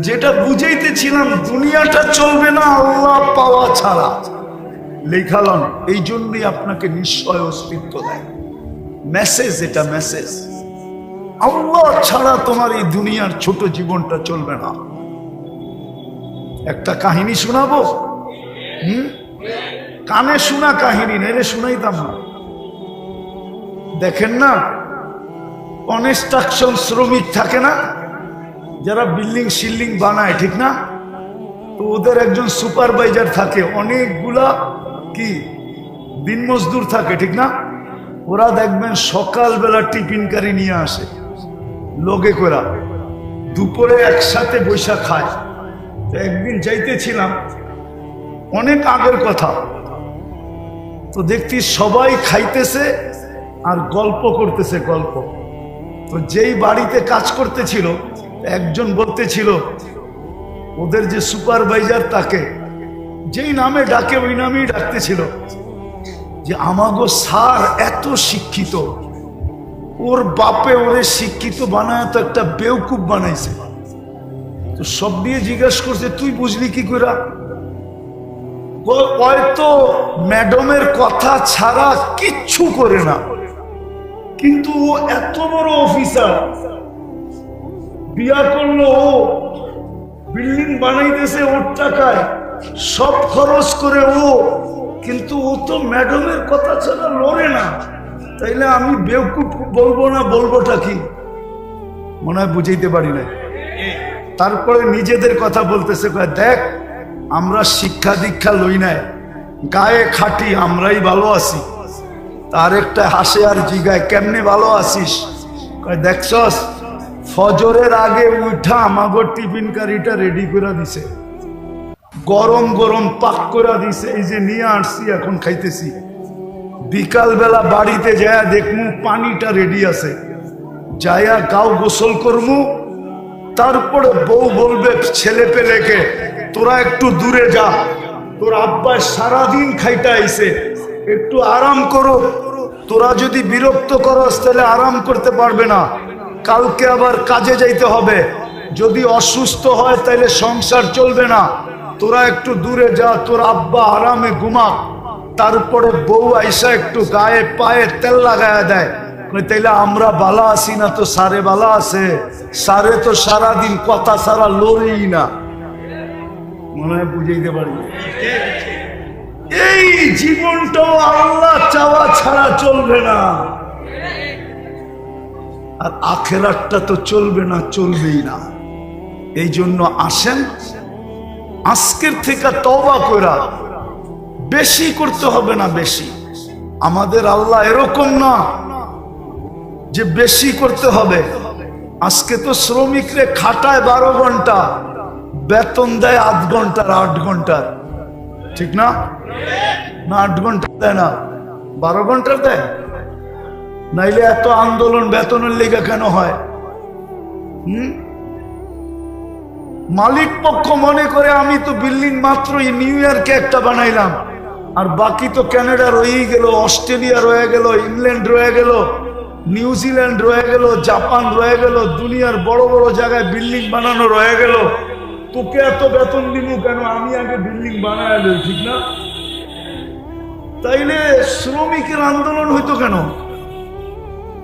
যেটা বুঝাইতেছিলাম, দুনিয়াটা চলবে না, আল্লাহ পাওয়া ছাড়া। লেখালন এই জন্যই আপনাকে নিশ্চয় অস্তিত্ব দেয়। মেসেজ এটা মেসেজ আল্লাহ ছাড়া তোমার এই দুনিয়ার ছোট জীবনটা চলবে না। একটা কাহিনী শোনাবো? হুম? কানে শোনা কাহিনী নেলে শুনাইতাম না। দেখেন না কনস্ট্রাকশন শ্রমিক থাকে না? যারা বিল্ডিং শিল্ডিং বানায়, ঠিক না? তো ওদের একজন সুপারভাইজার থাকে, অনেকগুলা কি দিন মজদুর থাকে, ঠিক না? ওরা দেখবেন সকালবেলা টিফিনকারি নিয়ে আসে লোকে করা দুপুরে একসাথে বৈশা খায়। তো একদিন যাইতেছিলাম, অনেক আগের কথা। তো দেখতি সবাই খাইতেছে আর গল্প করতেছে গল্প। তো যেই বাড়িতে কাজ করতেছিল একজন বলতেছিল ওদের যে সুপারভাইজার তাকে, যেই নামে ডাকে ওই নামেই ডাকতেছিল, যে আমাগো স্যার এত শিক্ষিত, ওর বাপে ওরে শিক্ষিত বানায় তো একটা বেউকুব বানাইছে। তো সব দিয়ে জিজ্ঞাসা করছে, তুই বুঝলি কি করে হয়তো ম্যাডামের কথা ছাড়া কিচ্ছু করে না, কিন্তু ও এত বড় অফিসার বিয়া করল ও, বিল্ডিং বানাইতেছে ওর টাকায়, সব খরচ করে ও, কিন্তু ও তো ম্যাডামের কথা ছাড়া লড়ে না। তাইলে আমি বেউকুফ বলব না, বলবোটা কি? মনে হয় বুঝাইতে পারি না তারপরে নিজেদের কথা বলতেছে দেখ, আমরা শিক্ষা দীক্ষা লই নাই, গায়ে খাটি আমরাই ভালো আছি। তার একটা হাসে আর জিগায়, কেমনে ভালো আছিস? দেখছস ফজরের আগে উঠা আমাগো টিফিন কারিটা রেডি করে দিছে। গরম গরম পাক করে দিছে, এই যে নিয়ে আসছি, এখন খাইতেছি। বিকালবেলা বাড়িতে যায় দেখমু পানিটা রেডি আছে। যায়া গাও গোসল করমু, তারপরে বউ বলবে, ছেলে পেলেকে, তোরা একটু দূরে যা। তোর আব্বা সারাদিন খাইতে আইছে। একটু আরাম করো। তোরা যদি বিরক্ত করস, তাহলে আরাম করতে পারবে না। কালকে আবার কাজে যাইতে হবে। যদি অসুস্থ হয় তাহলে সংসার চলবে না। তোরা একটু দূরে যা, তোর আব্বা আরামে ঘুমা তারপরে বউ আইসা একটু গায়ে, পায়ে তেল লাগায় দেয়। তাইলে আমরা বালা আছি না তো সারে বালা আছে? সারে তো সারাদিন কথা সারা লড়েই না। মনে হয় বুঝাইতে পারি। এই জীবনটাও আল্লাহ চাওয়া ছাড়া চলবে না। আর আখেরাতটা তো চলবে না, চলবেই না। এই জন্য আসেন। আজকের থেকে তবা করা বেশি করতে হবে না বেশি। আমাদের আল্লাহ এরকম না যে বেশি করতে হবে। আজকে তো শ্রমিকরে খাটায় বারো ঘণ্টা, বেতন দেয় আধ ঘণ্টার, আট ঘণ্টার। ঠিক না? না, আট ঘণ্টা দেয় না। বারো ঘণ্টার দেয়? নাইলে এত আন্দোলন বেতনের লেগে কেন হয়? হুম? মালিক পক্ষ মনে করে আমি তো বিল্ডিং মাত্রই নিউ ইয়র্কে একটা বানাইলাম। আর বাকি তো কানাডা রয়েই গেল, অস্ট্রেলিয়া রয়ে গেল, ইংল্যান্ড রয়ে গেল নিউজিল্যান্ড রয়ে গেল, জাপান রয়ে গেল, দুনিয়ার বড় বড় জায়গায় বিল্ডিং বানানো রয়ে গেল। তোকে এত বেতন দিব কেন? আমি আগে বিল্ডিং বানায় ঠিক না? তাইলে শ্রমিকের আন্দোলন হইতো কেন?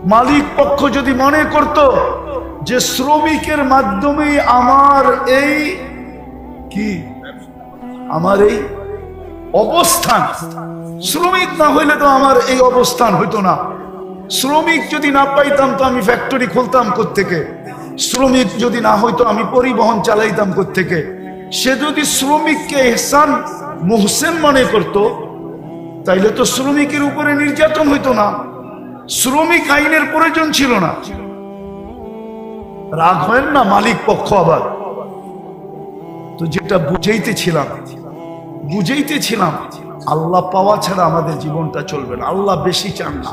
মালিক পক্ষ যদি মনে করত যে শ্রমিকের মাধ্যমেই আমার এই কি? আমার এই অবস্থান। শ্রমিক না হইলে তো আমার এই অবস্থান হইতো না। শ্রমিক যদি না পাইতাম তো আমি ফ্যাক্টরি খুলতাম থেকে শ্রমিক যদি না হইতো আমি পরিবহন চালাইতাম থেকে সে যদি শ্রমিককে এহসান, মোহসেন মনে করত, তাইলে তো শ্রমিকের উপরে নির্যাতন হইতো না। শ্রমিক আইনের প্রয়োজন ছিল না। রাগ হয় না মালিক পক্ষ আবার? তো যেটা বুঝাইতেছিলাম বুঝাইতেছিলাম, আল্লাহ পাওয়া ছাড়া আমাদের জীবনটা চলবে না। আল্লাহ বেশি চান না।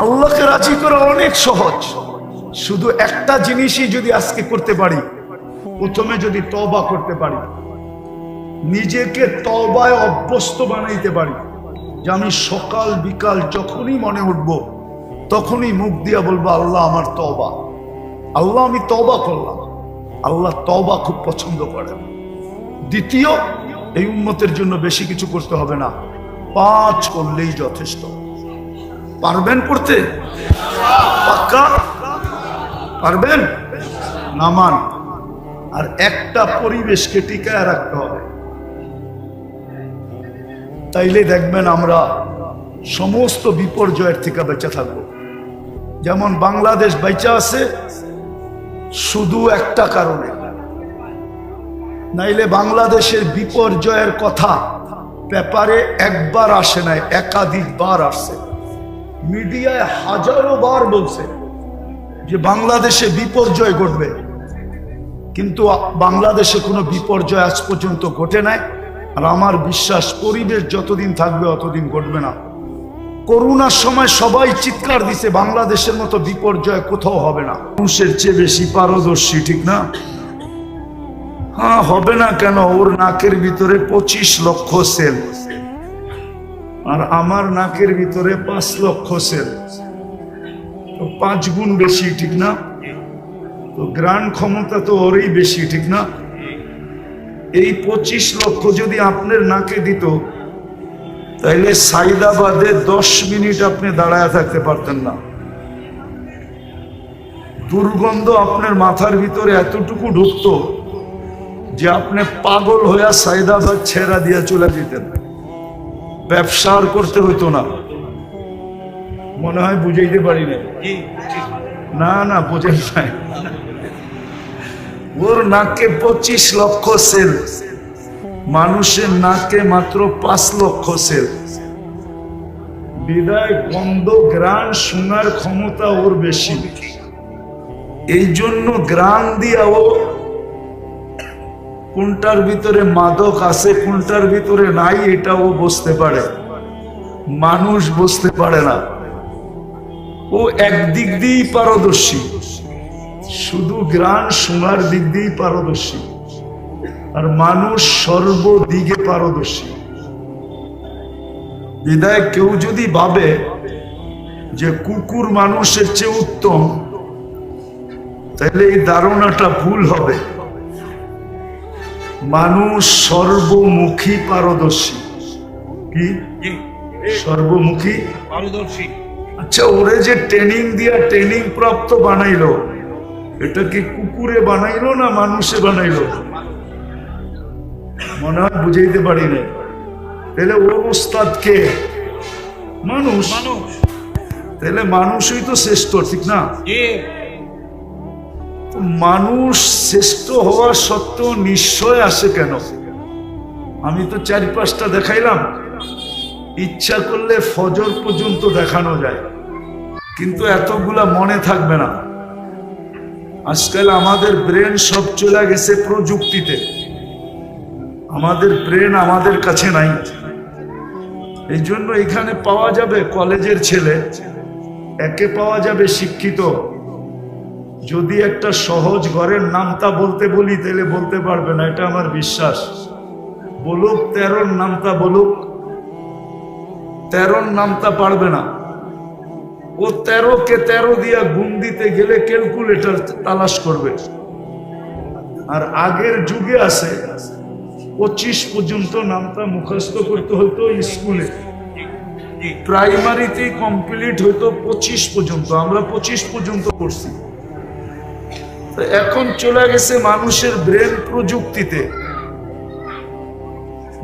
আল্লাহকে রাজি করা অনেক সহজ। শুধু একটা জিনিসই যদি আজকে করতে পারি, প্রথমে যদি তবা করতে পারি, নিজেকে তবায় অভ্যস্ত বানাইতে পারি যে আমি সকাল বিকাল যখনই মনে উঠব, তখনই মুখ দিয়া বলব, আল্লাহ আমার তবা আল্লাহ, আমি তবা করলাম। আল্লাহ তবা খুব পছন্দ করেন। দ্বিতীয়, এই উন্মতের জন্য বেশি কিছু করতে হবে না। পাঁচ করলেই যথেষ্ট। পারবেন পড়তে পাক্কা? পারবেন? নামান। আর একটা পরিবেশকে টিকায় রাখতে হবে। তাইলে দেখবেন আমরা সমস্ত বিপর্যয়ের থেকে বেঁচে থাকব। যেমন বাংলাদেশ বেঁচে আছে শুধু একটা কারণে। নাইলে বাংলাদেশের বিপর্যয়ের কথা পেপারে একবার আসে নাই, একাধিকবার আসছে মিডিয়ায় হাজারো বার বলছে যে বাংলাদেশে বিপর্যয় ঘটবে। কিন্তু বাংলাদেশে কোনো বিপর্যয় আজ পর্যন্ত ঘটে নাই। আর আমার বিশ্বাস, পরিবেশ যতদিন থাকবে অতদিন ঘটবে না। করোনার সময় সবাই চিৎকার দিছে, বাংলাদেশের মতো বিপর্যয় কোথাও হবে না। মানুষের চেয়ে বেশি পারদর্শী, ঠিক না? হ্যাঁ হবে না কেন? ওর নাকের ভিতরে পঁচিশ লক্ষ সেল। আর আমার নাকের ভিতরে পাঁচ লক্ষ সেল। পাঁচ গুণ বেশি, ঠিক না? তো গ্রান ক্ষমতা তো ওরই বেশি, ঠিক না? এই পঁচিশ লক্ষ যদি আপনার নাকে দিত তাইলে সাইদাবাদে দশ মিনিট আপনি দাঁড়ায় থাকতে পারতেন না। দুর্গন্ধ আপনার মাথার ভিতরে এতটুকু ঢুকতো যে আপনি পাগল হইয়া সাইদাবাদ ছেড়া দিয়া চলে যেতেন। ব্যবসা আর করতে হইতো না। মনে হয় বুঝাইতে পারি না না না বোঝেন নাই। ওর নাকে পঁচিশ লক্ষ সেল। মানুষের নাকে মাত্র পাঁচ লক্ষ সেল। বিদায় গন্ধ গ্রাণ শোনার ক্ষমতা ওর বেশি। এই জন্য গ্রাণ দিয়া ও কোনটার ভিতরে মাদক আছে, কোনটার ভিতরে নাই, এটা ও বুঝতে পারে। মানুষ বুঝতে পারে না। ও একদিক দিয়েই পারদর্শী। শুধু গ্রাণ শোনার দিক দিয়েই পারদর্শী আর মানুষ সর্বদিকে পারদর্শী। বিদায় কেউ যদি ভাবে যে কুকুর মানুষের চেয়ে উত্তম তাহলে এই ধারণাটা ভুল হবে। মানুষ সর্বমুখী পারদর্শী। কি? সর্বমুখী? পারদর্শী। আচ্ছা ওরে যে ট্রেনিং দিয়া ট্রেনিং প্রাপ্ত বানাইলো এটা কি কুকুরে বানাইলো না মানুষে বানাইলো? মনে হয় বুঝাইতে পারি না তাহলে ওর ওস্তাদ কে? মানুষ। মানুষ। তাহলে মানুষই তো শ্রেষ্ঠ ঠিক না? মানুষ শ্রেষ্ঠ হওয়া সত্ত্বেও নিশ্চয় আসে কেন? আমি তো চারি পাঁচটা দেখাইলাম। ইচ্ছা করলে ফজর পর্যন্ত দেখানো যায়। কিন্তু এতগুলা মনে থাকবে না। আজকাল আমাদের ব্রেন সব চলে গেছে প্রযুক্তিতে। আমাদের ব্রেন আমাদের কাছে নাই। এই জন্য এখানে পাওয়া যাবে কলেজের ছেলে, একে পাওয়া যাবে শিক্ষিত। যদি একটা সহজ ঘরের নামতা বলতে বলি, তাহলে বলতে পারবে না, এটা আমার বিশ্বাস। বলুক, তেরোর নামতা বলুক, তেরোর নামতা পারবে না। ও তেরো কে তেরো দিয়া গুণ দিতে গেলে ক্যালকুলেটর তালাশ করবে। আর আগের যুগে আছে, পঁচিশ পর্যন্ত নামটা মুখস্থ করতে হতো স্কুলে। প্রাইমারিতেই কমপ্লিট হইতো পঁচিশ পর্যন্ত, আমরা পঁচিশ পর্যন্ত করছি এখন চলে গেছে মানুষের ব্রেন প্রযুক্তিতে।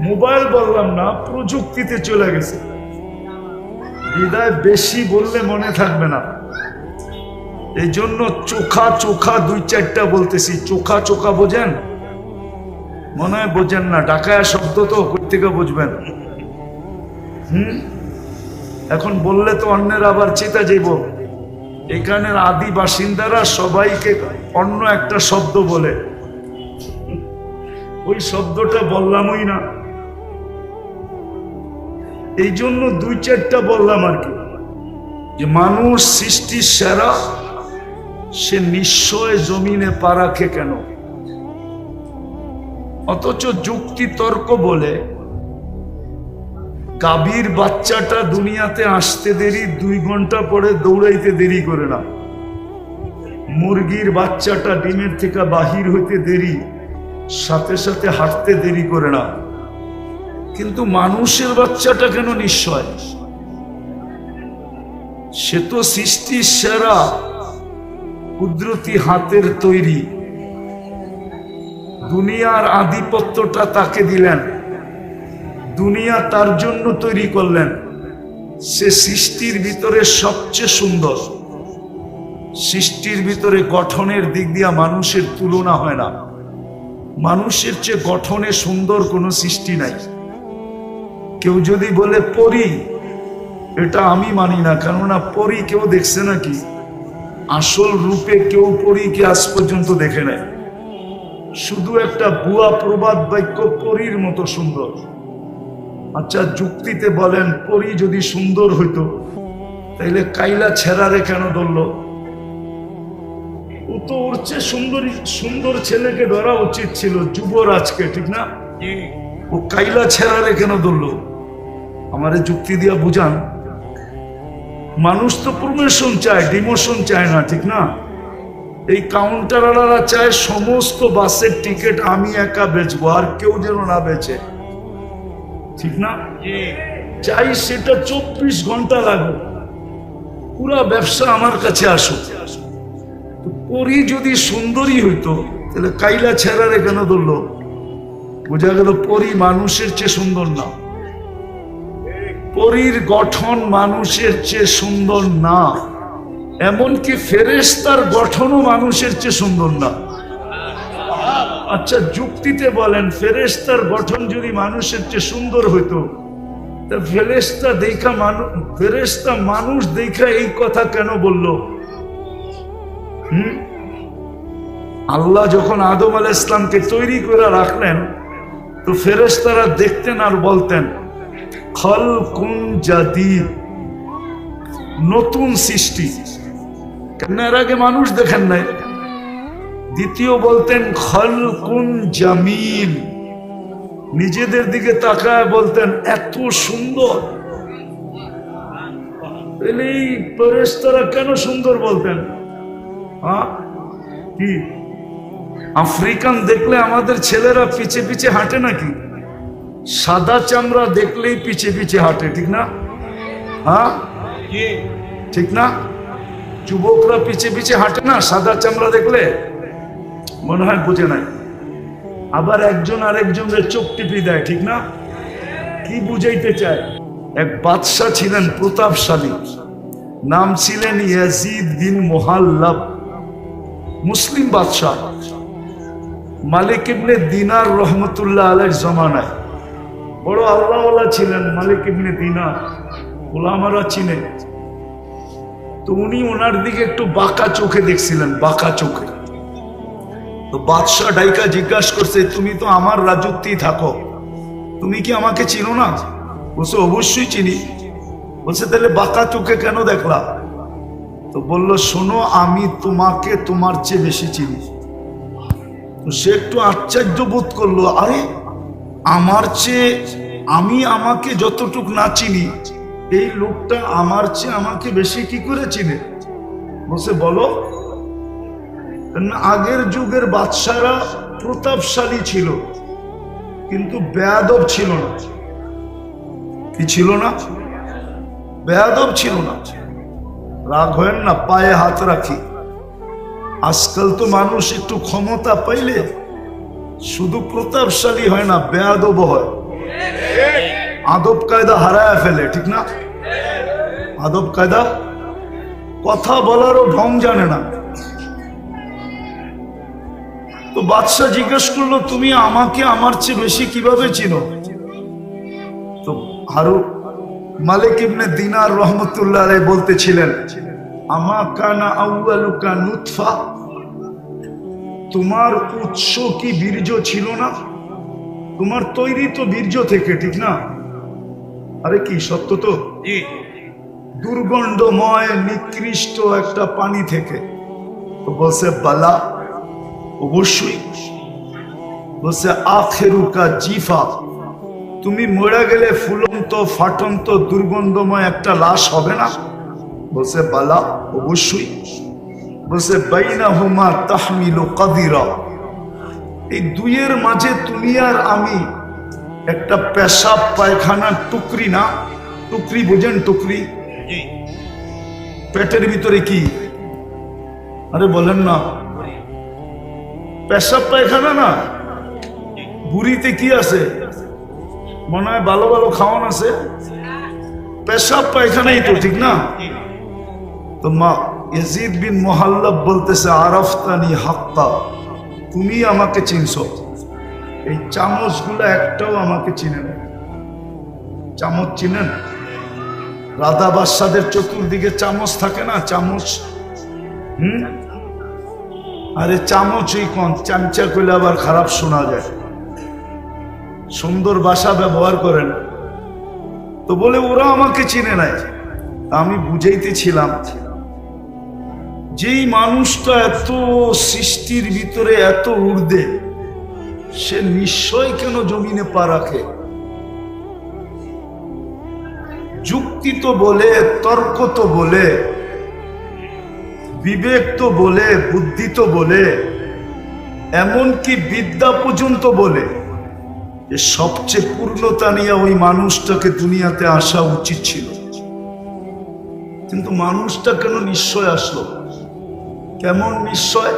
মোবাইল বললাম না, প্রযুক্তিতে চলে গেছে। বিদায় বেশি বললে মনে থাকবে না। এই জন্য চোখা চোখা দুই চারটা বলতেছি, চোখা চোখা বোঝেন? মনে হয় বোঝেন না ডাকায়া শব্দ তো থেকে বুঝবেন? হুম? এখন বললে তো অন্যের আবার চেতা যাইব। এখানের আদি বাসিন্দারা সবাইকে অন্য একটা শব্দ বলে। ওই শব্দটা বললামই না। এই জন্য দুই চারটা বললাম আর কি, যে মানুষ সৃষ্টির সেরা, সে নিশ্চয় জমিনে পা রাখে কেন? অথচ যুক্তি তর্ক বলে গাভীর বাচ্চাটা দুনিয়াতে আসতে দেরি, দুই ঘণ্টা পরে দৌড়াইতে দেরি করে না। মুরগির বাচ্চাটা ডিমের থেকে বাহির হইতে দেরি, সাথে সাথে হাঁটতে দেরি করে না। কিন্তু মানুষের বাচ্চাটা কেন নিশ্চয় সে তো সৃষ্টির সেরা কুদরতি হাতের তৈরি। দুনিয়ার আধিপত্যটা তাকে দিলেন। দুনিয়া তার জন্য তৈরি করলেন। সে সৃষ্টির ভিতরে সবচেয়ে সুন্দর। সৃষ্টির ভিতরে গঠনের দিক দিয়া মানুষের তুলনা হয় না। মানুষের চেয়ে গঠনে সুন্দর কোনো সৃষ্টি নাই। কেউ যদি বলে পরি এটা আমি মানি না কেননা পরি কেউ দেখছে নাকি? আসল রূপে কেউ পরীকে আজ পর্যন্ত দেখে নেয় শুধু একটা বুয়া প্রবাদ বাক্য পরীর মতো সুন্দর। আচ্ছা যুক্তিতে বলেন পরি যদি সুন্দর হইতো তাইলে কাইলা ছেড়ারে কেন ধরলো? ও তো ওর চেয়ে সুন্দরী সুন্দর ছেলেকে ধরা উচিত ছিল যুবরাজকে ঠিক না? ও কাইলা ছেড়ারে কেন ধরলো? আমারে যুক্তি দিয়া বুঝান। মানুষ তো প্রমোশন চায় ডিমোশন চায় না, ঠিক না? এই কাউন্টারওয়ালারা চায় সমস্ত বাসের টিকিট আমি একা বেচবো, আর কেউ যেন না বেচে। ঠিক না? চাই সেটা চব্বিশ ঘণ্টা লাগবে। পুরা ব্যবসা আমার কাছে আসুক। পরি যদি সুন্দরী হইতো, তাহলে কাইলা ছেড়ারে কেন ধরলো? বোঝা গেল পরি মানুষের চেয়ে সুন্দর না। পরীর গঠন মানুষের চেয়ে সুন্দর না। এমনকি ফেরেস্তার গঠনও মানুষের চেয়ে সুন্দর না। আচ্ছা যুক্তিতে বলেন ফেরেস্তার গঠন যদি মানুষের চেয়ে সুন্দর হইতো, তা ফেরেস্তা দেখা মানুষ ফেরেস্তা মানুষ দেখা এই কথা কেন বলল? হুম? আল্লাহ যখন আদম আল ইসলামকে তৈরি করে রাখলেন, তো ফেরেস্তারা দেখতেন আর বলতেন নতুন সৃষ্টি। কেন এর আগে মানুষ দেখেন নাই। দ্বিতীয় বলতেন, খল কুন জামিল। নিজেদের দিকে তাকায় বলতেন, এত সুন্দর। এই ফেরেশতারা কেন সুন্দর বলতেন? কি? আফ্রিকান দেখলে আমাদের ছেলেরা পিছে পিছে হাঁটে নাকি? সাদা চামড়া দেখলেই পিছে পিছে হাঁটে ঠিক না? হ্যাঁ? ঠিক না? যুবকরা পিছে পিছে হাঁটে না সাদা চামড়া দেখলে? মনে হয় বুঝে নাই। আবার একজন আরেকজনের চোখ টিপি দেয় ঠিক না? কি বুঝাইতে চায়? এক বাদশাহ ছিলেন প্রতাপশালী। নাম ছিলেন ইয়াজিদ বিন মোহাল্লাব। মুসলিম বাদশাহ। মালিক ইবনে দিনার রহমতুল্লাহ আলের জমানায়। বড় আল্লাহওয়ালা ছিলেন, মালিক ইবনে দিনার ওলামারা চিনে তো উনি ওনার দিকে একটু বাঁকা চোখে দেখছিলেন, বাঁকা চোখে। তো বাদশাহ ডাইকা জিজ্ঞাসা করছে, তুমি তো আমার রাজত্বেই থাকো। তুমি কি আমাকে চিনো না? বলছে, অবশ্যই চিনি। বলছে, তাহলে বাঁকা চোখে কেন দেখলা? তো বলল, শোনো, আমি তোমাকে তোমার চেয়ে বেশি চিনি। তো সে একটু আশ্চর্য বোধ করল, আরে আমার চেয়ে আমি আমাকে যতটুক না চিনি, এই লোকটা আমার চেয়ে আমাকে বেশি কি করে চিনে? বসে বলো আগের যুগের বাদশারা প্রতাপশালী ছিল, কিন্তু বেয়াদব ছিল না। কি ছিল না? বেয়াদব ছিল না। রাগ হয় না, পায়ে হাত রাখি। আজকাল তো মানুষ একটু ক্ষমতা পাইলে শুধু প্রতাপশালী হয় না বেয়াদব হয়। আদব কায়দা হারায় ফেলে, ঠিক না? আদব কায়দা? কথা বলারও ঢং জানে না। তো বাদশাহ জিজ্ঞেস করল, তুমি আমাকে আমার চেয়ে বেশি কীভাবে চিনো? তো হারু মালিক ইবনে দিনার রহমতুল্লাহ বলতেছিলেন, আমা কানা আউয়ালুকা নুতফা? তোমার উৎস কি বীর্য ছিল না? তোমার তৈরি তো বীর্য থেকে ঠিক না? আরে কি সত্য তো? দুর্গন্ধময় নিকৃষ্ট একটা পানি থেকে। বলছে বালা অবশ্যই। বলছে আখেরুকা জিফা তুমি মরে গেলে ফুলন্ত ফাটন্ত দুর্গন্ধময় একটা লাশ হবে না? বলছে বালা অবশ্যই। বলছে বাইনা হুমা তাহমিল কাদিরা। এই দুইয়ের মাঝে তুমি আর আমি একটা পেশাব পায়খানার টুকরি না? টুকরি বোঝেন টুকরি। পেটের ভিতরে কি? আরে বলেন না। পেশাব পায়খানা না? বুড়িতে কি আছে? মনে হয় ভালো ভালো খাওয়ান আছে। পেশাব পায়খানাই তো ঠিক না? তো মা ইয়াজিদ বিন মোহাল্লাব বলতেছে, আরফতানি হাক্কা তুমি আমাকে চিনছো। এই চামচগুলো একটাও আমাকে চিনে না। চামচ চিনেন রাধা বাদশাদের চতুর্দিকে চামচ থাকে না? চামচ, হুম? আরে চামচই কন? চামচা করলে আবার খারাপ শোনা যায়। সুন্দর বাসা ব্যবহার করেন। তো বলে, ওরা আমাকে চিনে নাই। আমি বুঝাইতেছিলাম। যেই মানুষটা এত সৃষ্টির ভিতরে এত ঊর্ধ্বে, সে নিশ্চয় কেন জমিনে পা রাখে? যুক্তি তো বলে, তর্ক তো বলে, বিবেক তো বলে, বুদ্ধি তো বলে, এমনকি বিদ্যা পর্যন্ত বলে যে সবচেয়ে পূর্ণতা নিয়ে ওই মানুষটাকে দুনিয়াতে আসা উচিত ছিল। কিন্তু মানুষটা কেন নিশ্চয় আসলো? কেমন নিশ্চয়?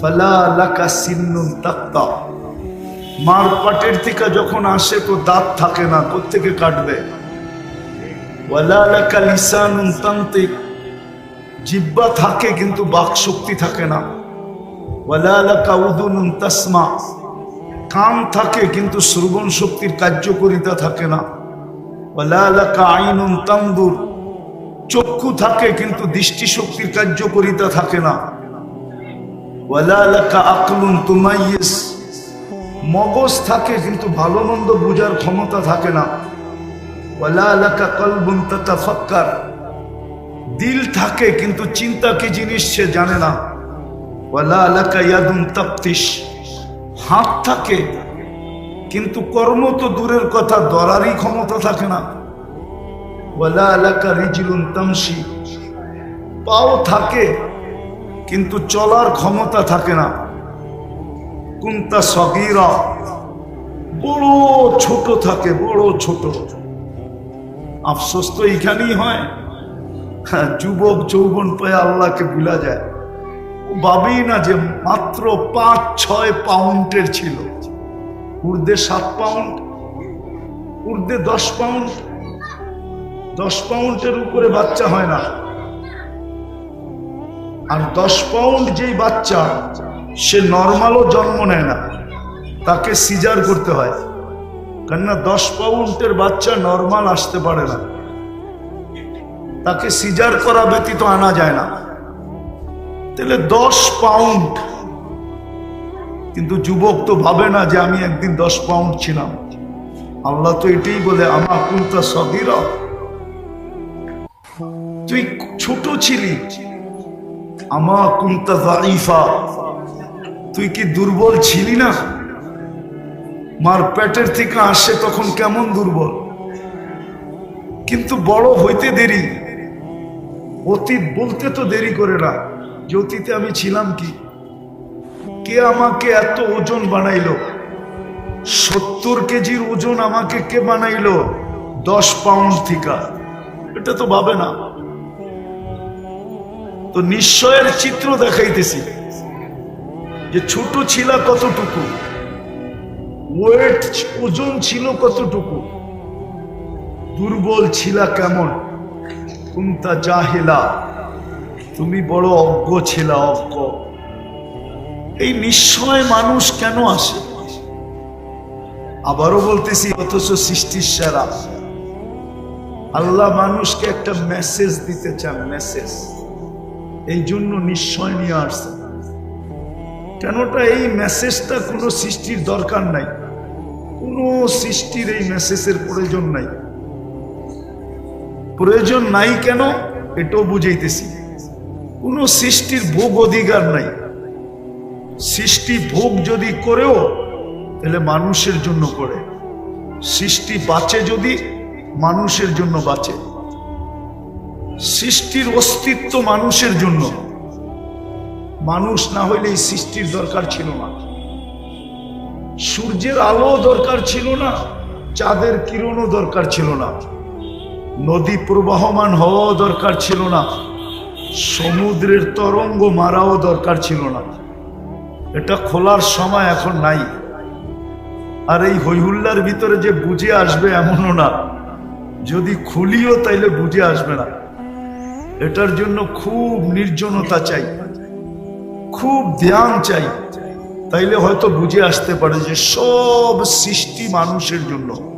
ফালা লাকা সিন্নুন তাক্তা। মার পাটের থেকে যখন আসে তো দাঁত থাকে না, কোত্থেকে কাটবে? ওয়ালা লাকা লিসানুন তান্তিক জিব্বা থাকে কিন্তু বাক শক্তি থাকে না। ওয়ালা লাকা উদুনুন তাসমা। কান থাকে কিন্তু শ্রবণ শক্তির কার্যকরিতা থাকে না। ওয়ালা লাকা আইনুন তান্দুর। চক্ষু থাকে কিন্তু দৃষ্টি শক্তির কার্যকরিতা থাকে না। মগজ থাকে কিন্তু ভালো মন্দ বোঝার ক্ষমতা থাকে না। দিল থাকে কিন্তু চিন্তা কি জিনিস সে জানে না। ওয়ালা লাকা ইয়াদুন তাফতিশ। হাত থাকে কিন্তু কর্ম তো দূরের কথা, দরারই ক্ষমতা থাকে না। পাও থাকে কিন্তু চলার ক্ষমতা থাকে না। কুন্তা সগিরা। বড় ছোট থাকে বড় ছোট। আফসোস তো এইখানেই হয়। হ্যাঁ, যুবক যৌবন পেয়ে আল্লাহকে ভুলা যায়। ও ভাবেই না যে মাত্র পাঁচ ছয় পাউন্ডের ছিল। ঊর্ধ্বে সাত পাউন্ড ঊর্ধ্বে দশ পাউন্ড দশ পাউন্ডের উপরে বাচ্চা হয় না। আর দশ পাউন্ড যেই বাচ্চা, সে নর্মালও জন্ম নেয় না। তাকে সিজার করতে হয়। কেননা দশ পাউন্ডের বাচ্চা নর্মাল আসতে পারে না। তাকে সিজার করা ব্যতীত আনা যায় না। তাহলে দশ পাউন্ড। কিন্তু যুবক তো ভাবে না যে আমি একদিন দশ পাউন্ড ছিলাম। আল্লাহ তো এটাই বলে আমার কুলতা সদিরা তুই ছোট ছিলি। আমা কুন্তা জাইফা তুই কি দুর্বল ছিলি না? মার পেটের থেকে আসে তখন কেমন দুর্বল? কিন্তু বড় হইতে দেরি। অতীত বলতে তো দেরি করে না। যে অতীতে আমি ছিলাম কি? কে আমাকে এত ওজন বানাইলো? সত্তর কেজির ওজন আমাকে কে বানাইলো? দশ পাউন্ড থিকা। এটা তো ভাবে না। তো নিশ্চয়ের চিত্র দেখাইতেছি। যে ছোট ছিল কতটুকু? ওয়েট ওজন ছিল কতটুকু? দুর্বল ছিল কেমন? কুন্তা জাহেলা? তুমি বড় অজ্ঞ ছিল, অজ্ঞ। এই নিশ্চয় মানুষ কেন আসে? আবারও বলতেছি, অথচ সৃষ্টির সেরা। আল্লাহ মানুষকে একটা মেসেজ দিতে চান মেসেজ এই জন্য নিশ্চয় নিয়ে আসছে। কেনটা এই মেসেজটা কোনো সৃষ্টির দরকার নাই। কোনো সৃষ্টির এই মেসেজের প্রয়োজন নাই। প্রয়োজন নাই কেন? এটাও বুঝাইতেছি। কোনো সৃষ্টির ভোগ অধিকার নাই। সৃষ্টি ভোগ যদি করেও, তাহলে মানুষের জন্য করে। সৃষ্টি বাঁচে যদি, মানুষের জন্য বাঁচে। সৃষ্টির অস্তিত্ব মানুষের জন্য। মানুষ না হইলে এই সৃষ্টির দরকার ছিল না। সূর্যের আলো দরকার ছিল না, চাঁদের কিরণও দরকার ছিল না। নদী প্রবাহমান হওয়াও দরকার ছিল না। সমুদ্রের তরঙ্গ মারাও দরকার ছিল না। এটা খোলার সময় এখন নাই। আর এই হৈহুল্লার ভিতরে যে বুঝে আসবে এমনও না। যদি খুলিও তাইলে বুঝে আসবে না। এটার জন্য খুব নির্জনতা চাই, খুব ধ্যান চাই। তাইলে হয়তো বুঝে আসতে পারে যে সব সৃষ্টি মানুষের জন্য।